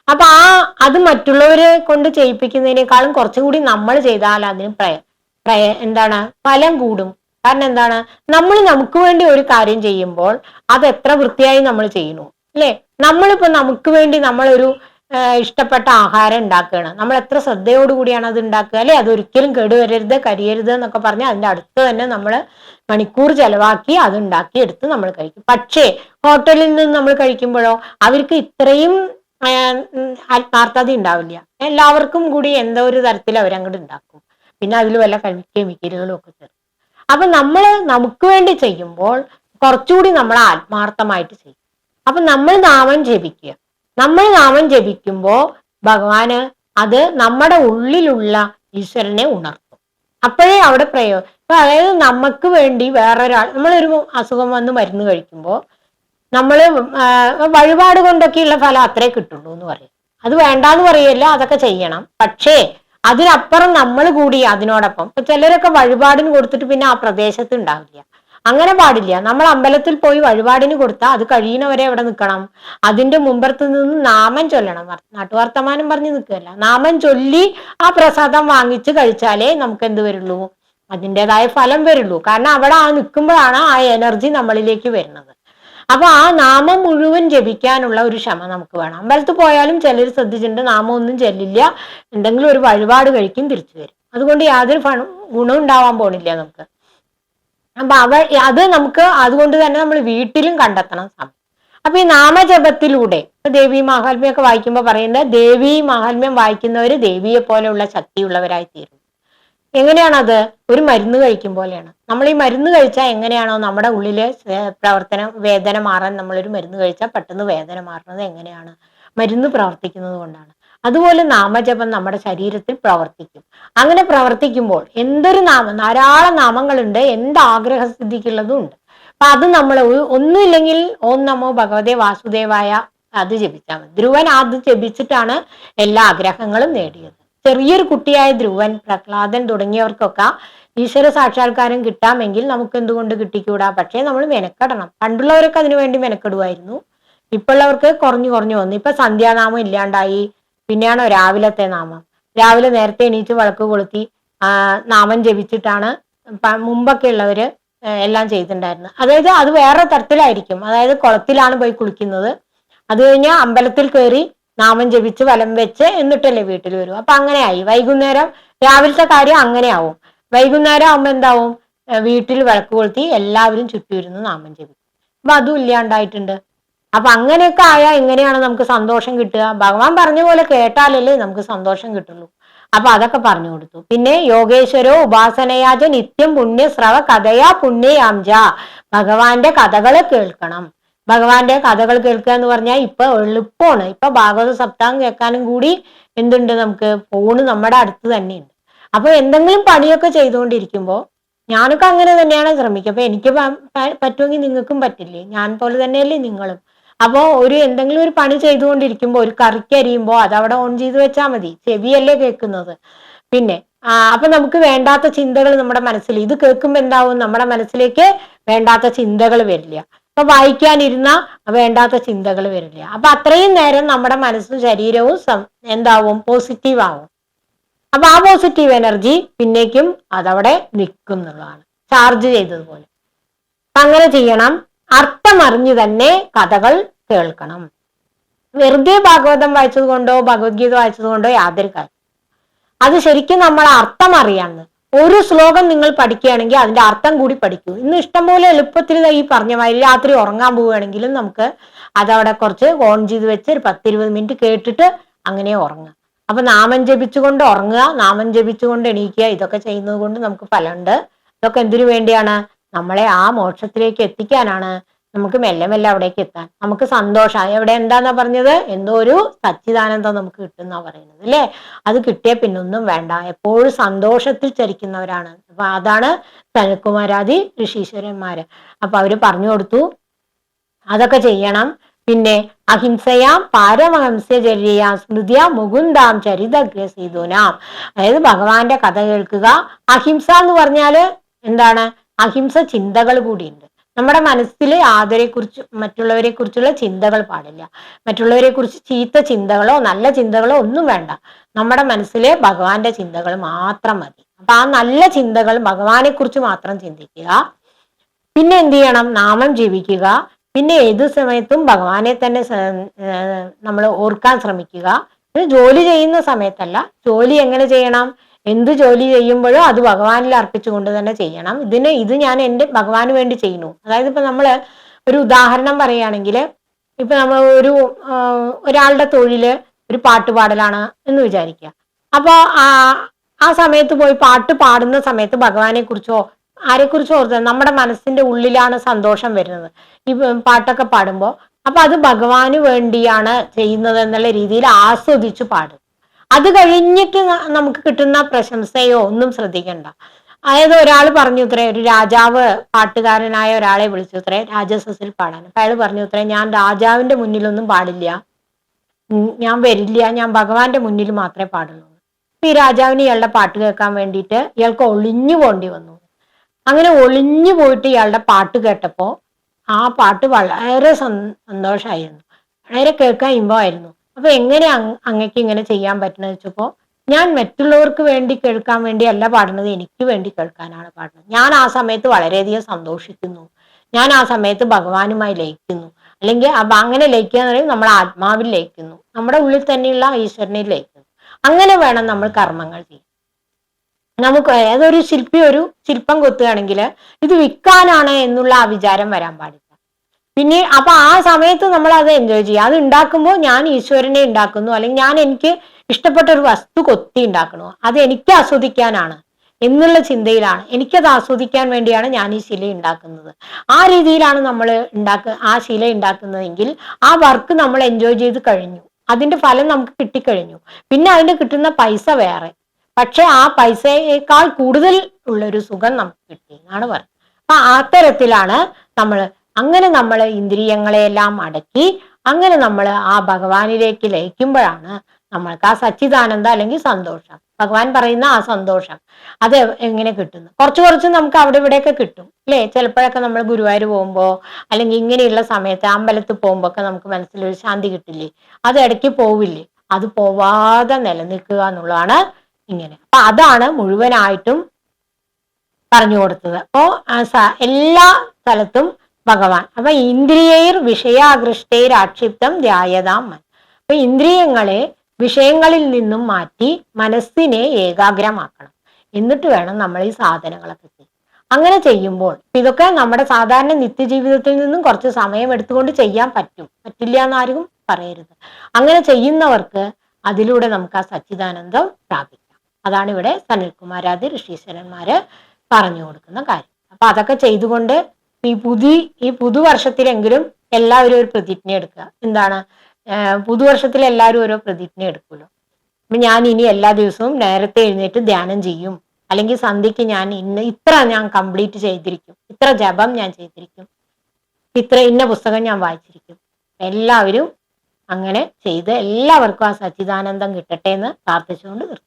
അപ്പൊ ആ അത് മറ്റുള്ളവരെ കൊണ്ട് ചെയ്യിപ്പിക്കുന്നതിനേക്കാളും കുറച്ചും കൂടി നമ്മൾ ചെയ്താൽ അതിന് പ്രയ പ്രയ എന്താണ് ഫലം കൂടും. കാരണം എന്താണ് നമ്മൾ നമുക്ക് വേണ്ടി ഒരു കാര്യം ചെയ്യുമ്പോൾ അത് എത്ര വൃത്തിയായി നമ്മൾ ചെയ്യുന്നു അല്ലെ? നമ്മളിപ്പോ നമുക്ക് വേണ്ടി നമ്മളൊരു ഇഷ്ടപ്പെട്ട ആഹാരം ഉണ്ടാക്കുകയാണ്. നമ്മൾ എത്ര ശ്രദ്ധയോടുകൂടിയാണ് അത് ഉണ്ടാക്കുക അല്ലെ? അത് ഒരിക്കലും കേടുവരരുത് കരിയരുത് എന്നൊക്കെ പറഞ്ഞ് അതിന്റെ അടുത്ത് തന്നെ നമ്മൾ മണിക്കൂർ ചെലവാക്കി അത് ഉണ്ടാക്കി എടുത്ത് നമ്മൾ കഴിക്കും. പക്ഷേ ഹോട്ടലിൽ നിന്ന് നമ്മൾ കഴിക്കുമ്പോഴോ അവർക്ക് ഇത്രയും ആത്മാർത്ഥത ഉണ്ടാവില്ല. എല്ലാവർക്കും കൂടി എന്തോ ഒരു തരത്തിൽ അവരങ്ങോട്ട് ഉണ്ടാക്കും. പിന്നെ അതിൽ വല്ല കെമിക്കലുകളും ഒക്കെ ചേർക്കും. അപ്പൊ നമ്മൾ നമുക്ക് വേണ്ടി ചെയ്യുമ്പോൾ കുറച്ചുകൂടി നമ്മൾ ആത്മാർത്ഥമായിട്ട് ചെയ്യും. അപ്പൊ നമ്മൾ നാമം ജപിക്കുക. നമ്മൾ നാമം ജപിക്കുമ്പോൾ ഭഗവാന് അത് നമ്മുടെ ഉള്ളിലുള്ള ഈശ്വരനെ ഉണർത്തും. അപ്പോഴേ അവിടെ പ്രയോ അതായത് നമുക്ക് വേണ്ടി വേറൊരാൾ നമ്മളൊരു അസുഖം വന്ന് മരുന്ന് കഴിക്കുമ്പോൾ നമ്മൾ വഴിപാട് കൊണ്ടൊക്കെയുള്ള ഫലം അത്രേ കിട്ടുള്ളൂ എന്ന് പറയും. അത് വേണ്ടാന്ന് പറയല്ല അതൊക്കെ ചെയ്യണം. പക്ഷേ അതിനപ്പുറം നമ്മൾ കൂടി അതിനോടൊപ്പം. ഇപ്പൊ ചിലരൊക്കെ വഴിപാടിന് കൊടുത്തിട്ട് പിന്നെ ആ പ്രദേശത്ത് ഉണ്ടാവില്ല. അങ്ങനെ പാടില്ല. നമ്മൾ അമ്പലത്തിൽ പോയി വഴിപാടിന് കൊടുത്താൽ അത് കഴിയുന്നവരെ എവിടെ നിൽക്കണം. അതിന്റെ മുമ്പത്ത് നിന്ന് നാമം ചൊല്ലണം. വർ- നാട്ടുവർത്തമാനം പറഞ്ഞ് നിൽക്കുകയല്ല. നാമം ചൊല്ലി ആ പ്രസാദം വാങ്ങിച്ച് കഴിച്ചാലേ നമുക്ക് എന്ത് വരുള്ളൂ? അതിന്റെതായ ഫലം വരുള്ളൂ. കാരണം അവിടെ ആ നിൽക്കുമ്പോഴാണ് ആ എനർജി നമ്മളിലേക്ക് വരുന്നത്. അപ്പൊ ആ നാമം മുഴുവൻ ജപിക്കാനുള്ള ഒരു ക്ഷമ നമുക്ക് വേണം. അമ്പലത്തിൽ പോയാലും ചിലർ ശ്രദ്ധിച്ചിട്ടുണ്ട് നാമം ഒന്നും ചെല്ലില്ല. എന്തെങ്കിലും ഒരു വഴിപാട് കഴിക്കും തിരിച്ചു വരും. അതുകൊണ്ട് യാതൊരു ഗുണം ഉണ്ടാവാൻ പോണില്ല നമുക്ക്. അപ്പൊ അവ അത് നമുക്ക് അതുകൊണ്ട് തന്നെ നമ്മൾ വീട്ടിലും കണ്ടെത്തണം സമയം. അപ്പൊ ഈ നാമജപത്തിലൂടെ ദേവി ദേവി മാഹാത്മ്യമൊക്കെ വായിക്കുമ്പോൾ പറയുന്നത് ദേവി മാഹാത്മ്യം വായിക്കുന്നവര് ദേവിയെ പോലെയുള്ള ശക്തിയുള്ളവരായി തീരും എങ്ങനെയാണത്? ഒരു മരുന്ന് കഴിക്കും പോലെയാണ്. നമ്മൾ ഈ മരുന്ന് കഴിച്ചാൽ എങ്ങനെയാണോ നമ്മുടെ ഉള്ളിലെ പ്രവർത്തനം വേദന മാറാൻ നമ്മളൊരു മരുന്ന് കഴിച്ചാൽ പെട്ടെന്ന് വേദന മാറുന്നത് എങ്ങനെയാണ്? മരുന്ന് പ്രവർത്തിക്കുന്നത് കൊണ്ടാണ്. അതുപോലെ നാമജപം നമ്മുടെ ശരീരത്തിൽ പ്രവർത്തിക്കും. അങ്ങനെ പ്രവർത്തിക്കുമ്പോൾ എന്തൊരു നാമം ധാരാളം നാമങ്ങളുണ്ട് എന്ത് ആഗ്രഹസ്ഥിതിക്കുള്ളതും ഉണ്ട് അപ്പൊ അത് നമ്മൾ ഒന്നുമില്ലെങ്കിൽ ഓം നമോ ഭഗവതേ വാസുദേവായ അത് ജപിച്ചാൽ മതി. ധ്രുവൻ അത് ജപിച്ചിട്ടാണ് എല്ലാ ആഗ്രഹങ്ങളും നേടിയത്. ചെറിയൊരു കുട്ടിയായ ധ്രുവൻ പ്രഹ്ലാദൻ തുടങ്ങിയവർക്കൊക്കെ ഈശ്വര സാക്ഷാത്കാരം കിട്ടാമെങ്കിൽ നമുക്ക് എന്തുകൊണ്ട് കിട്ടിക്കൂടാ? പക്ഷേ നമ്മൾ മെനക്കെടണം. പണ്ടുള്ളവരൊക്കെ അതിനുവേണ്ടി മെനക്കെടുമായിരുന്നു ഇപ്പോഴുള്ളവർക്ക് കുറഞ്ഞു കുറഞ്ഞു വന്നു. ഇപ്പൊ സന്ധ്യാനാമം ഇല്ലാണ്ടായി. പിന്നെയാണോ രാവിലത്തെ നാമം. രാവിലെ നേരത്തെ എണീറ്റ് വിളക്ക് കൊളുത്തി നാമം ജപിച്ചിട്ടാണ് മുമ്പൊക്കെ ഉള്ളവര് എല്ലാം ചെയ്തിട്ടുണ്ടായിരുന്നത്. അതായത് അത് വേറെ തരത്തിലായിരിക്കും. അതായത് കുളത്തിലാണ് പോയി കുളിക്കുന്നത്. അത് കഴിഞ്ഞാൽ അമ്പലത്തിൽ കയറി നാമം ജപിച്ച് വലം വെച്ച് എന്നിട്ടല്ലേ വീട്ടിൽ വരും. അപ്പൊ അങ്ങനെയായി. വൈകുന്നേരം രാവിലത്തെ കാര്യം അങ്ങനെയാവും. വൈകുന്നേരം ആവുമ്പോ എന്താവും? വീട്ടിൽ വിളക്ക് കൊളുത്തി എല്ലാവരും ചുറ്റിയിരുന്ന് നാമം ജപിക്കും. അപ്പൊ അതും ഇല്ലാണ്ടായിട്ടുണ്ട്. അപ്പൊ അങ്ങനെയൊക്കെ ആയാൽ എങ്ങനെയാണ് നമുക്ക് സന്തോഷം കിട്ടുക? ഭഗവാൻ പറഞ്ഞ പോലെ കേട്ടാലല്ലേ നമുക്ക് സന്തോഷം കിട്ടുള്ളൂ. അപ്പൊ അതൊക്കെ പറഞ്ഞു കൊടുത്തു. പിന്നെ യോഗേശ്വരോ ഉപാസനയാജ നിത്യം പുണ്യ സ്രവ കഥയാ പുണ്യയാംജ. ഭഗവാന്റെ കഥകളെ കേൾക്കണം. ഭഗവാന്റെ കഥകൾ കേൾക്കുക എന്ന് പറഞ്ഞാൽ ഇപ്പൊ എളുപ്പമാണ്. ഇപ്പൊ ഭാഗവത സപ്താഹം കേൾക്കാനും കൂടി എന്തുണ്ട് നമുക്ക്? ഫോണ് നമ്മുടെ അടുത്ത് തന്നെയുണ്ട്. അപ്പൊ എന്തെങ്കിലും പണിയൊക്കെ ചെയ്തുകൊണ്ടിരിക്കുമ്പോൾ ഞാനൊക്കെ അങ്ങനെ തന്നെയാണ് ശ്രമിക്കുക. അപ്പൊ എനിക്ക് പറ്റുമെങ്കിൽ നിങ്ങൾക്കും പറ്റില്ലേ? ഞാൻ പോലെ തന്നെയല്ലേ നിങ്ങളും. അപ്പോ ഒരു എന്തെങ്കിലും ഒരു പണി ചെയ്തുകൊണ്ടിരിക്കുമ്പോൾ ഒരു കറിക്ക് അരിയുമ്പോൾ അതവിടെ ഓൺ ചെയ്ത് വെച്ചാൽ മതി. ചെവിയല്ലേ കേൾക്കുന്നത്. പിന്നെ അപ്പൊ നമുക്ക് വേണ്ടാത്ത ചിന്തകൾ നമ്മുടെ മനസ്സിൽ ഇത് കേൾക്കുമ്പോൾ എന്താവും? നമ്മുടെ മനസ്സിലേക്ക് വേണ്ടാത്ത ചിന്തകൾ വരില്ല. അപ്പൊ വായിക്കാനിരുന്ന വേണ്ടാത്ത ചിന്തകൾ വരില്ല. അപ്പൊ അത്രയും നേരം നമ്മുടെ മനസ്സും ശരീരവും എന്താവും? പോസിറ്റീവ് ആവും. അപ്പൊ ആ പോസിറ്റീവ് എനർജി പിന്നേക്കും അതവിടെ നിൽക്കും എന്നുള്ളതാണ്. ചാർജ് ചെയ്തതുപോലെ. അങ്ങനെ ചെയ്യണം. അർത്ഥമറിഞ്ഞു തന്നെ കഥകൾ കേൾക്കണം. വെറുതെ ഭാഗവതം വായിച്ചത് കൊണ്ടോ ഭഗവത്ഗീത വായിച്ചത് കൊണ്ടോ യാതൊരു കാര്യം. അത് ശരിക്കും നമ്മൾ അർത്ഥം അറിയാന്ന്. ഒരു ശ്ലോകം നിങ്ങൾ പഠിക്കുകയാണെങ്കിൽ അതിന്റെ അർത്ഥം കൂടി പഠിക്കൂ. ഇന്ന് ഇഷ്ടംപോലെ എളുപ്പത്തിൽ ഈ പറഞ്ഞ മാതിരി രാത്രി ഉറങ്ങാൻ പോവുകയാണെങ്കിലും നമുക്ക് അതവിടെ കുറച്ച് ഓൺ ചെയ്ത് വെച്ച് ഒരു പത്തിരുപത് മിനിറ്റ് കേട്ടിട്ട് അങ്ങനെ ഉറങ്ങുക അപ്പൊ നാമം ജപിച്ചുകൊണ്ട് ഉറങ്ങുക നാമം ജപിച്ചുകൊണ്ട് എണീക്കുക ഇതൊക്കെ ചെയ്യുന്നത് കൊണ്ട് നമുക്ക് ഫലമുണ്ട്. ഇതൊക്കെ എന്തിനു വേണ്ടിയാണ്? നമ്മളെ ആ മോക്ഷത്തിലേക്ക് എത്തിക്കാനാണ് നമുക്ക് മെല്ലെ മെല്ലെ അവിടേക്ക് എത്താൻ. നമുക്ക് സന്തോഷം. എവിടെ എന്താന്നാ പറഞ്ഞത്? എന്തോ ഒരു സച്ചിദാനന്ദം നമുക്ക് കിട്ടുന്ന പറയുന്നത് അല്ലേ? അത് കിട്ടിയ പിന്നൊന്നും വേണ്ട. എപ്പോഴും സന്തോഷത്തിൽ ചരിക്കുന്നവരാണ്. അപ്പൊ അതാണ് സനൽകുമാരാദി ഋഷീശ്വരന്മാര്. അപ്പൊ അവർ പറഞ്ഞു കൊടുത്തു. അതൊക്കെ ചെയ്യണം. പിന്നെ അഹിംസയാം പാരമഹംസചര്യ സ്മൃതിയ മുകുന്ദാം ചരിതഗ്രസീതുനാം അതായത് ഭഗവാന്റെ കഥ കേൾക്കുക. അഹിംസ എന്ന് പറഞ്ഞാൽ എന്താണ്? അഹിംസ ചിന്തകൾ കൂടിയുണ്ട്. നമ്മുടെ മനസ്സിൽ ആദരെ കുറിച്ച് മറ്റുള്ളവരെ കുറിച്ചുള്ള ചിന്തകൾ പാടില്ല. മറ്റുള്ളവരെ കുറിച്ച് ചീത്ത ചിന്തകളോ നല്ല ചിന്തകളോ ഒന്നും വേണ്ട. നമ്മുടെ മനസ്സിലെ ഭഗവാന്റെ ചിന്തകൾ മാത്രം മതി. അപ്പൊ ആ നല്ല ചിന്തകൾ ഭഗവാനെ കുറിച്ച് മാത്രം ചിന്തിക്കുക. പിന്നെ എന്ത് ചെയ്യണം? നാമം ജീവിക്കുക പിന്നെ ഏത് സമയത്തും ഭഗവാനെ തന്നെ നമ്മൾ ഓർക്കാൻ ശ്രമിക്കുക. ഇത് ജോലി ചെയ്യുന്ന സമയത്തല്ല. ജോലി എങ്ങനെ ചെയ്യണം? എന്ത് ജോലി ചെയ്യുമ്പോഴും അത് ഭഗവാനിൽ അർപ്പിച്ചുകൊണ്ട് തന്നെ ചെയ്യണം. ഇതിന് ഇത് ഞാൻ എന്റെ ഭഗവാന് വേണ്ടി ചെയ്യുന്നു. അതായത് ഇപ്പൊ നമ്മൾ ഒരു ഉദാഹരണം പറയുകയാണെങ്കിൽ ഇപ്പൊ നമ്മൾ ഒരു ഒരാളുടെ തൊഴിൽ ഒരു പാട്ട് പാടലാണ് എന്ന് വിചാരിക്കുക. അപ്പൊ ആ ആ സമയത്ത് പോയി പാട്ട് പാടുന്ന സമയത്ത് ഭഗവാനെ കുറിച്ചോ ആരെക്കുറിച്ചോ ഓർത്ത് നമ്മുടെ മനസ്സിന്റെ ഉള്ളിലാണ് സന്തോഷം വരുന്നത്. ഈ പാട്ടൊക്കെ പാടുമ്പോൾ. അപ്പൊ അത് ഭഗവാന് വേണ്ടിയാണ് ചെയ്യുന്നത് എന്നുള്ള രീതിയിൽ ആസ്വദിച്ചു പാടും. അത് കഴിഞ്ഞിട്ട് നമുക്ക് കിട്ടുന്ന പ്രശംസയോ ഒന്നും ശ്രദ്ധിക്കണ്ട. അതായത് ഒരാൾ പറഞ്ഞു ഇത്രേ ഒരു രാജാവ് പാട്ടുകാരനായ ഒരാളെ വിളിച്ചു ഇത്രേ രാജസസിൽ പാടാൻ. അപ്പൊ അയാൾ പറഞ്ഞു ഇത്രേ ഞാൻ രാജാവിന്റെ മുന്നിലൊന്നും പാടില്ല. ഞാൻ വരില്ല ഞാൻ ഭഗവാന്റെ മുന്നിൽ മാത്രമേ പാടുള്ളൂ. ഈ രാജാവിന് ഇയാളുടെ പാട്ട് കേൾക്കാൻ വേണ്ടിയിട്ട് ഇയാൾക്ക് ഒളിഞ്ഞു പോണ്ടി വന്നു. അങ്ങനെ ഒളിഞ്ഞു പോയിട്ട് ഇയാളുടെ പാട്ട് കേട്ടപ്പോ ആ പാട്ട് വളരെ സന്- സന്തോഷമായിരുന്നു വളരെ കേൾക്കാൻ ഇമ്പമായിരുന്നു. അപ്പൊ എങ്ങനെ അങ് അങ്ങക്ക് ഇങ്ങനെ ചെയ്യാൻ പറ്റുന്ന വെച്ചപ്പോ ഞാൻ മറ്റുള്ളവർക്ക് വേണ്ടി കേൾക്കാൻ വേണ്ടി അല്ല പാടുന്നത് എനിക്ക് വേണ്ടി കേൾക്കാനാണ് പാടുന്നത്. ഞാൻ ആ സമയത്ത് വളരെയധികം സന്തോഷിക്കുന്നു. ഞാൻ ആ സമയത്ത് ഭഗവാനുമായി ലയിക്കുന്നു. അല്ലെങ്കിൽ അങ്ങനെ ലയിക്കുക എന്ന് പറയുമ്പോൾ നമ്മൾ ആത്മാവിൽ ലയിക്കുന്നു. നമ്മുടെ ഉള്ളിൽ തന്നെയുള്ള ഈശ്വരനെ ലയിക്കുന്നു. അങ്ങനെ വേണം നമ്മൾ കർമ്മങ്ങൾ ചെയ്യാൻ. നമുക്ക് ഏതൊരു ശില്പി ഒരു ശില്പം കൊത്തുകയാണെങ്കിൽ ഇത് വിൽക്കാനാണ് എന്നുള്ള ആ വിചാരം വരാൻ പാടില്ല. പിന്നെ അപ്പൊ ആ സമയത്ത് നമ്മൾ അത് എൻജോയ് ചെയ്യുക. അത് ഉണ്ടാക്കുമ്പോൾ ഞാൻ ഈശ്വരനെ ഉണ്ടാക്കുന്നു. അല്ലെങ്കിൽ ഞാൻ എനിക്ക് ഇഷ്ടപ്പെട്ട ഒരു വസ്തു കൊത്തി ഉണ്ടാക്കണോ? അത് എനിക്ക് ആസ്വദിക്കാനാണ് എന്നുള്ള ചിന്തയിലാണ്. എനിക്കത് ആസ്വദിക്കാൻ വേണ്ടിയാണ് ഞാൻ ഈ ശില ഉണ്ടാക്കുന്നത്. ആ രീതിയിലാണ് നമ്മൾ ഉണ്ടാക്ക ആ ശില ഉണ്ടാക്കുന്നതെങ്കിൽ ആ വർക്ക് നമ്മൾ എൻജോയ് ചെയ്ത് കഴിഞ്ഞു. അതിന്റെ ഫലം നമുക്ക് കിട്ടിക്കഴിഞ്ഞു. പിന്നെ അതിന് കിട്ടുന്ന പൈസ വേറെ. പക്ഷെ ആ പൈസയേക്കാൾ കൂടുതൽ ഉള്ളൊരു സുഖം നമുക്ക് കിട്ടി എന്നാണ് പറയുന്നത്. അപ്പൊ അത്തരത്തിലാണ് നമ്മൾ അങ്ങനെ നമ്മൾ ഇന്ദ്രിയങ്ങളെയെല്ലാം അടക്കി അങ്ങനെ നമ്മൾ ആ ഭഗവാനിലേക്ക് ലയിക്കുമ്പോഴാണ് നമ്മൾക്ക് ആ സച്ചിദാനന്ദ അല്ലെങ്കിൽ സന്തോഷം. ഭഗവാൻ പറയുന്ന ആ സന്തോഷം അത് എങ്ങനെ കിട്ടുന്നു? കുറച്ച് കുറച്ച് നമുക്ക് അവിടെ ഇവിടെയൊക്കെ കിട്ടും അല്ലേ? ചിലപ്പോഴൊക്കെ നമ്മൾ ഗുരുവായൂർ പോകുമ്പോൾ അല്ലെങ്കിൽ ഇങ്ങനെയുള്ള സമയത്ത് അമ്പലത്തിൽ പോകുമ്പോൾ ഒക്കെ നമുക്ക് മനസ്സിലൊരു ശാന്തി കിട്ടില്ലേ? അത് ഇടയ്ക്ക് പോവില്ലേ? അത് പോവാതെ നിലനിൽക്കുക എന്നുള്ളതാണ് ഇങ്ങനെ. അപ്പൊ അതാണ് മുഴുവനായിട്ടും പറഞ്ഞു കൊടുത്തത്. അപ്പോ എല്ലാ സ്ഥലത്തും ഭഗവാൻ. അപ്പൊ ഇന്ദ്രിയൈർ വിഷയാകൃഷ്ടൈർ ആക്ഷിപ്തം ധ്യായതാം മൻ അപ്പൊ ഇന്ദ്രിയങ്ങളെ വിഷയങ്ങളിൽ നിന്നും മാറ്റി മനസ്സിനെ ഏകാഗ്രമാക്കണം. എന്നിട്ട് വേണം നമ്മൾ ഈ സാധനങ്ങളൊക്കെ ചെയ്യാൻ അങ്ങനെ ചെയ്യുമ്പോൾ ഇതൊക്കെ നമ്മുടെ സാധാരണ നിത്യജീവിതത്തിൽ നിന്നും കുറച്ച് സമയം എടുത്തുകൊണ്ട് ചെയ്യാൻ പറ്റും. പറ്റില്ല എന്നാരും പറയരുത്. അങ്ങനെ ചെയ്യുന്നവർക്ക് അതിലൂടെ നമുക്ക് ആ സച്ചിദാനന്ദം പ്രാപിക്കാം. അതാണ് ഇവിടെ സനൽകുമാരാദി ഋഷീശ്വരന്മാര് പറഞ്ഞു കൊടുക്കുന്ന കാര്യം. അപ്പൊ അതൊക്കെ ചെയ്തുകൊണ്ട് ഈ പുതി ഈ പുതുവർഷത്തിലെങ്കിലും എല്ലാവരും ഒരു പ്രതിജ്ഞ എടുക്കുക. എന്താണ്? പുതുവർഷത്തിൽ എല്ലാവരും ഓരോ പ്രതിജ്ഞ എടുക്കുമല്ലോ. അപ്പൊ ഞാൻ ഇനി എല്ലാ ദിവസവും നേരത്തെ എഴുന്നേറ്റ് ധ്യാനം ചെയ്യും. അല്ലെങ്കിൽ സന്ധ്യക്ക് ഞാൻ ഇന്ന് ഇത്ര ഞാൻ കംപ്ലീറ്റ് ചെയ്തിരിക്കും. ഇത്ര ജപം ഞാൻ ചെയ്തിരിക്കും. ഇത്ര ഇന്ന പുസ്തകം ഞാൻ വായിച്ചിരിക്കും. എല്ലാവരും അങ്ങനെ ചെയ്ത് എല്ലാവർക്കും ആ സച്ചിദാനന്ദം കിട്ടട്ടെ എന്ന് പ്രാർത്ഥിച്ചുകൊണ്ട് നിർത്തുന്നു.